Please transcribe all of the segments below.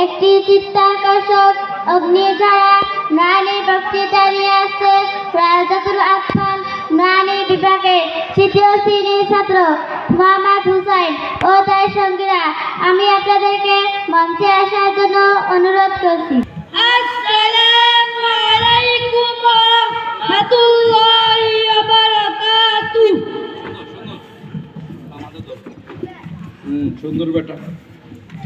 একটি চিত্তাকর্ষক অগ্নিঝরা নয়নী বক্তৃতা নিয়ে আসছে রাজাতুল আফসান নয়নী বিভাগের তৃতীয় শ্রেণির ছাত্র মোহাম্মদ হুসাইন ও তার সঙ্গীরা। আমি আপনাদেরকে মঞ্চে আসার জন্য অনুরোধ করছি। আসসালামু আলাইকুম ওয়া রাহমাতুল্লাহি ওয়া বারাকাতুহু। হুম সুন্দর বেটা।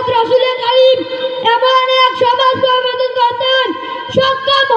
হজরত রসুল করিম এমন এক সমাজ পরিবর্তন করতেন সক্ষম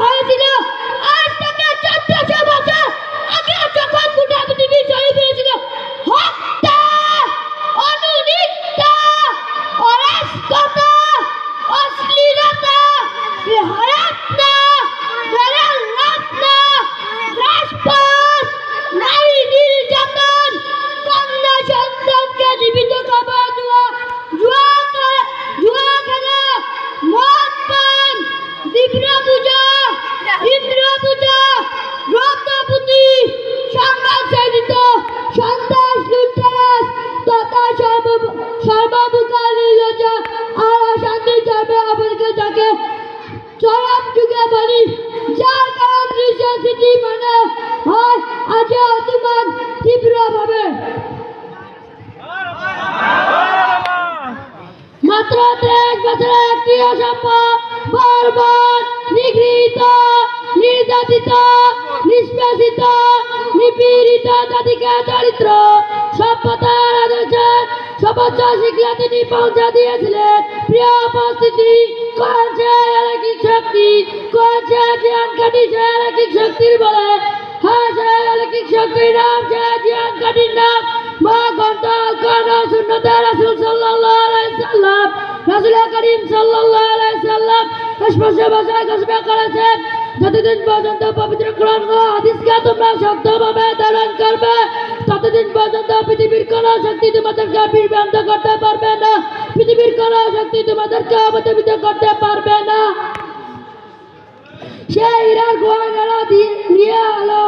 স্মৃতি মনে হয় আজ অতিমান তীব্রভাবে। মাত্র ত্রিশ বছরে একটি অসম্ভব? বর্বর, নিগৃহীত, নির্যাতিত, নিষ্পেষিত, নিপীড়িত জাতিকে চরিত্র সভ্যতার আদর্শের সর্বোচ্চ শিক্ষা তিনি পৌঁছা দিয়েছিলেন। প্রিয় উপস্থিতি শক্তি করেছে জ্ঞান কাটিছে অলৌকিক শক্তির বলে। হ্যাঁ সে অলৌকিক শক্তির নাম সে জ্ঞান কাটির নাম। মা গন্ডাল কানা শূন্যতা রাসুল সাল্লাল্লাহু আলাইহি সাল্লাম। রাসূল করিম সাল্লাল্লাহু আলাইহি সাল্লাম স্পষ্ট ভাষায় ঘোষণা করেছেন, যতদিন পর্যন্ত পবিত্র কোরআন ও হাদিসকে তোমরা শক্তভাবে ধারণ করবে, ততদিন পর্যন্ত পৃথিবীর কোন শক্তি তোমাদেরকে বিভ্রান্ত করতে পারবে না। পৃথিবীর কোন শক্তি তোমাদেরকে অবদমিত করতে পারবে না। Shaira Guanala Diala